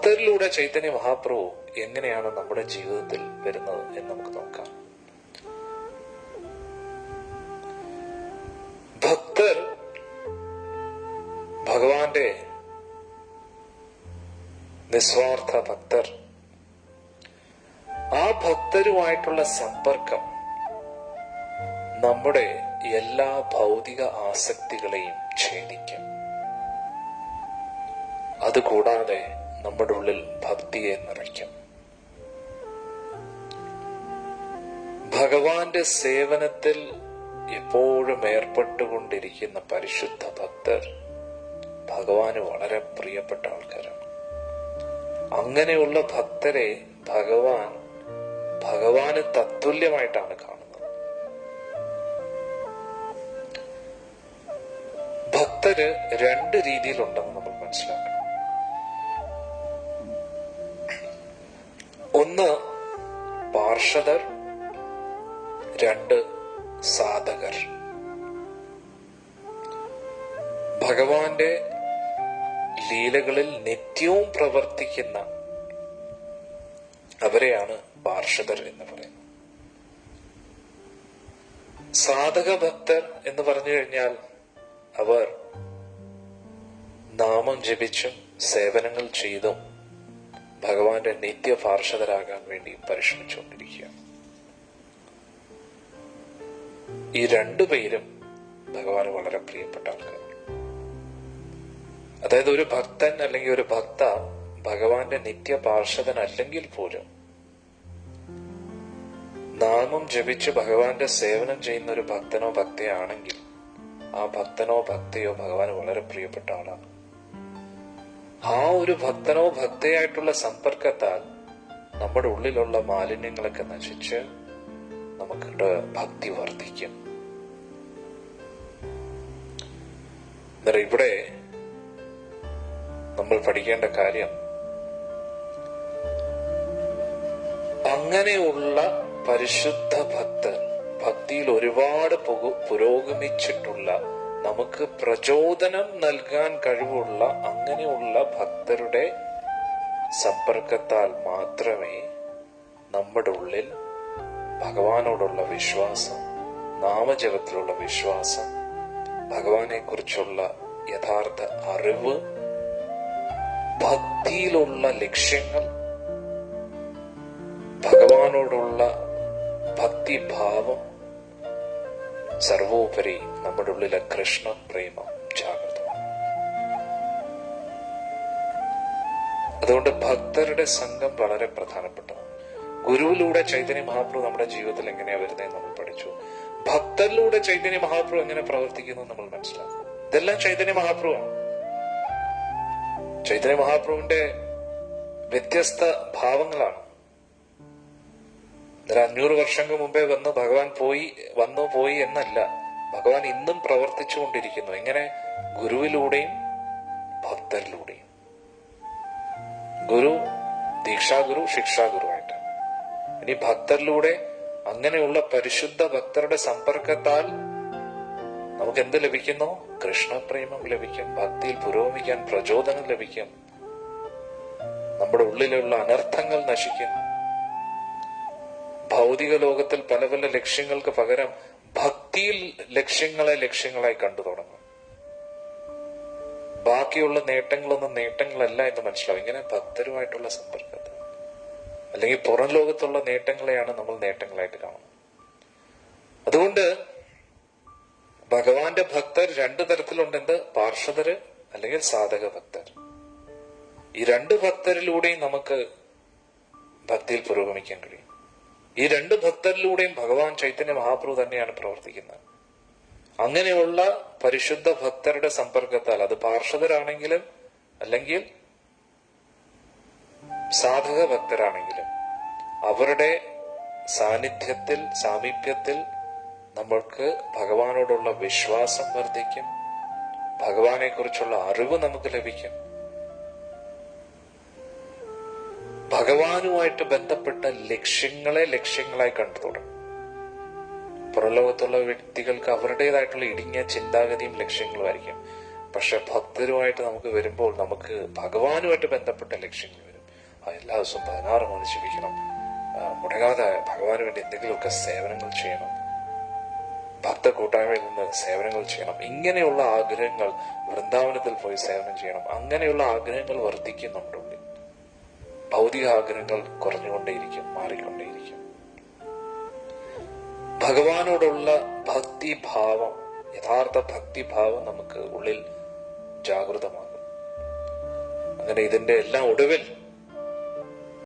ഭക്തരിലൂടെ ചൈതന്യ മഹാപ്രഭു എങ്ങനെയാണ് നമ്മുടെ ജീവിതത്തിൽ വരുന്നത് എന്ന് നമുക്ക് നോക്കാം. ഭക്തർ ഭഗവാന്റെ നിസ്വാർത്ഥ ഭക്തർ. ആ ഭക്തരുമായിട്ടുള്ള സമ്പർക്കം നമ്മുടെ എല്ലാ ഭൗതിക ആസക്തികളെയും ഛേദിക്കും അതുകൂടാതെ നമ്മുടെ ഉള്ളിൽ ഭക്തിയെ നിറയ്ക്കും. ഭഗവാന്റെ സേവനത്തിൽ എപ്പോഴും ഏർപ്പെട്ടുകൊണ്ടിരിക്കുന്ന പരിശുദ്ധ ഭക്തർ ഭഗവാന് വളരെ പ്രിയപ്പെട്ട ആൾക്കാരാണ്. അങ്ങനെയുള്ള ഭക്തരെ ഭഗവാൻ ഭഗവാന് തത്തുല്യമായിട്ടാണ് കാണുന്നത്. ഭക്തര് രണ്ട് രീതിയിലുണ്ടെന്ന് നമ്മൾ മനസ്സിലാക്കണം. ഒന്ന് പാർഷദർ രണ്ട് സാധകർ. ഭഗവാന്റെ ലീലകളിൽ നിത്യവും പ്രവർത്തിക്കുന്ന അവരെയാണ് പാർഷദർ എന്ന് പറയുന്നത്. സാധക ഭക്തർ എന്ന് പറഞ്ഞു കഴിഞ്ഞാൽ അവർ നാമം ജപിച്ചും സേവനങ്ങൾ ചെയ്തും ഭഗവാന്റെ നിത്യ പാർഷദരാകാൻ വേണ്ടി പരിശ്രമിച്ചുകൊണ്ടിരിക്കുക. ഈ രണ്ടുപേരും ഭഗവാന് വളരെ പ്രിയപ്പെട്ട ആൾക്കാരാണ് അതായത് ഒരു ഭക്തൻ അല്ലെങ്കിൽ ഒരു ഭക്ത ഭഗവാന്റെ നിത്യ പാർഷദൻ അല്ലെങ്കിൽ പോലും നാമം ജപിച്ച് ഭഗവാന്റെ സേവനം ചെയ്യുന്ന ഒരു ഭക്തനോ ഭക്തയാണെങ്കിൽ ആ ഭക്തനോ ഭക്തയോ ഭഗവാന് വളരെ പ്രിയപ്പെട്ട ആളാണ്. ആ ഒരു ഭക്തനോ ഭക്തയായിട്ടുള്ള സമ്പർക്കത്താൽ നമ്മുടെ ഉള്ളിലുള്ള മാലിന്യങ്ങളൊക്കെ നശിച്ച് നമുക്ക് ഭക്തി വർദ്ധിക്കും. ഇവിടെ നമ്മൾ പഠിക്കേണ്ട കാര്യം അങ്ങനെയുള്ള പരിശുദ്ധ ഭക്തർ ഭക്തിയിൽ ഒരുപാട് പുരോഗമിച്ചിട്ടുള്ള നമുക്ക് പ്രചോദനം നൽകാൻ കഴിവുള്ള അങ്ങനെയുള്ള ഭക്തരുടെ സമ്പർക്കത്താൽ മാത്രമേ നമ്മുടെ ഉള്ളിൽ ഭഗവാനോടുള്ള വിശ്വാസം നാമജപത്തിലുള്ള വിശ്വാസം ഭഗവാനെ കുറിച്ചുള്ള യഥാർത്ഥ അറിവ് ഭക്തിയിലുള്ള ലക്ഷ്യങ്ങൾ ഭഗവാനോടുള്ള ഭക്തിഭാവം സർവോപരി നമ്മുടെ ഉള്ളിലെ കൃഷ്ണ പ്രേമം ജാഗ്രതമാണ്. അതുകൊണ്ട് ഭക്തരുടെ സംഘം വളരെ പ്രധാനപ്പെട്ടതാണ്. ഗുരുവിലൂടെ ചൈതന്യ മഹാപ്രഭു നമ്മുടെ ജീവിതത്തിൽ എങ്ങനെയാ വരുന്നത് നമ്മൾ പഠിച്ചു. ഭക്തരിലൂടെ ചൈതന്യ മഹാപ്രഭു എങ്ങനെ പ്രവർത്തിക്കുന്നു നമ്മൾ മനസ്സിലാക്കും. ഇതെല്ലാം ചൈതന്യ മഹാപ്രഭുവാണ്. ചൈതന്യ മഹാപ്രഭുവിന്റെ വ്യത്യസ്ത ഭാവങ്ങളാണ്. ഒരു അഞ്ഞൂറ് വർഷങ്ങൾക്ക് മുമ്പേ വന്ന് ഭഗവാൻ പോയി വന്നു പോയി എന്നല്ല. ഭഗവാൻ ഇന്നും പ്രവർത്തിച്ചുകൊണ്ടിരിക്കുന്നു. എങ്ങനെ? ഗുരുവിലൂടെയും ഭക്തരിലൂടെയും. ഗുരു ദീക്ഷാഗുരു ശിക്ഷാഗുരുവായിട്ട്. ഇനി ഭക്തരിലൂടെ അങ്ങനെയുള്ള പരിശുദ്ധ ഭക്തരുടെ സമ്പർക്കത്താൽ നമുക്ക് എന്ത് ലഭിക്കുന്നു? കൃഷ്ണപ്രേമം ലഭിക്കും ഭക്തിയിൽ പുരോഗമിക്കാൻ പ്രചോദനം ലഭിക്കും. നമ്മുടെ ഉള്ളിലുള്ള അനർത്ഥങ്ങൾ നശിക്കും. ഭൗതിക ലോകത്തിൽ പല പല ലക്ഷ്യങ്ങൾക്ക് പകരം ഭക്തിയിൽ ലക്ഷ്യങ്ങളെ ലക്ഷ്യങ്ങളായി കണ്ടു തുടങ്ങും. ബാക്കിയുള്ള നേട്ടങ്ങളൊന്നും നേട്ടങ്ങളല്ല എന്ന് മനസ്സിലാവും. ഇങ്ങനെ ഭക്തരുമായിട്ടുള്ള സമ്പർക്കത്തിൽ അല്ലെങ്കിൽ പുറം ലോകത്തുള്ള നേട്ടങ്ങളെയാണ് നമ്മൾ നേട്ടങ്ങളായിട്ട് കാണുന്നത്. അതുകൊണ്ട് ഭഗവാന്റെ ഭക്തർ രണ്ടു തരത്തിലുണ്ടെന്ന് പാർഷദര് അല്ലെങ്കിൽ സാധക ഭക്തർ. ഈ രണ്ട് ഭക്തരിലൂടെയും നമുക്ക് ഭക്തിയിൽ പുരോഗമിക്കാൻ കഴിയും. ഈ രണ്ട് ഭക്തരിലൂടെയും ഭഗവാൻ ചൈതന്യ മഹാപ്രഭു തന്നെയാണ് പ്രവർത്തിക്കുന്നത്. അങ്ങനെയുള്ള പരിശുദ്ധ ഭക്തരുടെ സമ്പർക്കത്താൽ അത് പാർഷദരാണെങ്കിലും അല്ലെങ്കിൽ സാധക ഭക്തരാണെങ്കിലും അവരുടെ സാന്നിധ്യത്തിൽ സാമീപ്യത്തിൽ നമ്മൾക്ക് ഭഗവാനോടുള്ള വിശ്വാസം വർദ്ധിക്കും ഭഗവാനെ കുറിച്ചുള്ള അറിവ് നമുക്ക് ലഭിക്കും. ഭഗവാനുമായിട്ട് ബന്ധപ്പെട്ട ലക്ഷ്യങ്ങളെ ലക്ഷ്യങ്ങളായി കണ്ടു തുടങ്ങും. പുറലോകത്തുള്ള വ്യക്തികൾക്ക് അവരുടേതായിട്ടുള്ള ഇടുങ്ങിയ ചിന്താഗതിയും ലക്ഷ്യങ്ങളുമായിരിക്കും പക്ഷെ ഭക്തരുമായിട്ട് നമുക്ക് വരുമ്പോൾ നമുക്ക് ഭഗവാനുമായിട്ട് ബന്ധപ്പെട്ട ലക്ഷ്യങ്ങൾ വരും. എല്ലാ ദിവസവും പതിനാറ് മണി ജീവിക്കണം മുടങ്ങാതെ ഭഗവാന് വേണ്ടി എന്തെങ്കിലുമൊക്കെ സേവനങ്ങൾ ചെയ്യണം. ഭക്ത കൂട്ടായ്മയിൽ നിന്ന് സേവനങ്ങൾ ചെയ്യണം. ഇങ്ങനെയുള്ള ആഗ്രഹങ്ങൾ വൃന്ദാവനത്തിൽ പോയി സേവനം ചെയ്യണം. അങ്ങനെയുള്ള ആഗ്രഹങ്ങൾ വർദ്ധിക്കുന്നുണ്ട്. ഭൗതിക ആഗ്രഹങ്ങൾ കുറഞ്ഞുകൊണ്ടേയിരിക്കും മാറിക്കൊണ്ടേയിരിക്കും. ഭഗവാനോടുള്ള ഭക്തിഭാവം യഥാർത്ഥ ഭക്തിഭാവം നമുക്ക് ഉള്ളിൽ ജാഗ്രതമാകും. അങ്ങനെ ഇതിന്റെ എല്ലാം ഒടുവിൽ